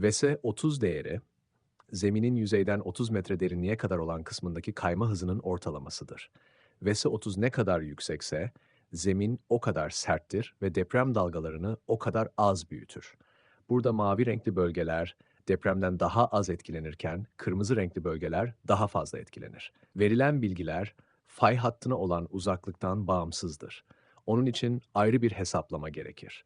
VS 30 değeri, zeminin yüzeyden 30 metre derinliğe kadar olan kısmındaki kayma hızının ortalamasıdır. VS 30 ne kadar yüksekse, zemin o kadar serttir ve deprem dalgalarını o kadar az büyütür. Burada mavi renkli bölgeler depremden daha az etkilenirken kırmızı renkli bölgeler daha fazla etkilenir. Verilen bilgiler fay hattına olan uzaklıktan bağımsızdır. Onun için ayrı bir hesaplama gerekir.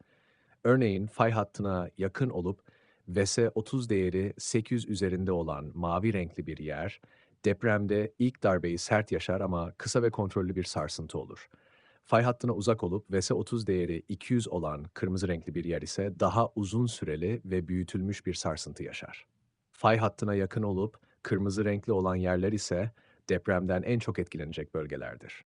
Örneğin fay hattına yakın olup VS 30 değeri 800 üzerinde olan mavi renkli bir yer, depremde ilk darbeyi sert yaşar ama kısa ve kontrollü bir sarsıntı olur. Fay hattına uzak olup VS 30 değeri 200 olan kırmızı renkli bir yer ise daha uzun süreli ve büyütülmüş bir sarsıntı yaşar. Fay hattına yakın olup kırmızı renkli olan yerler ise depremden en çok etkilenecek bölgelerdir.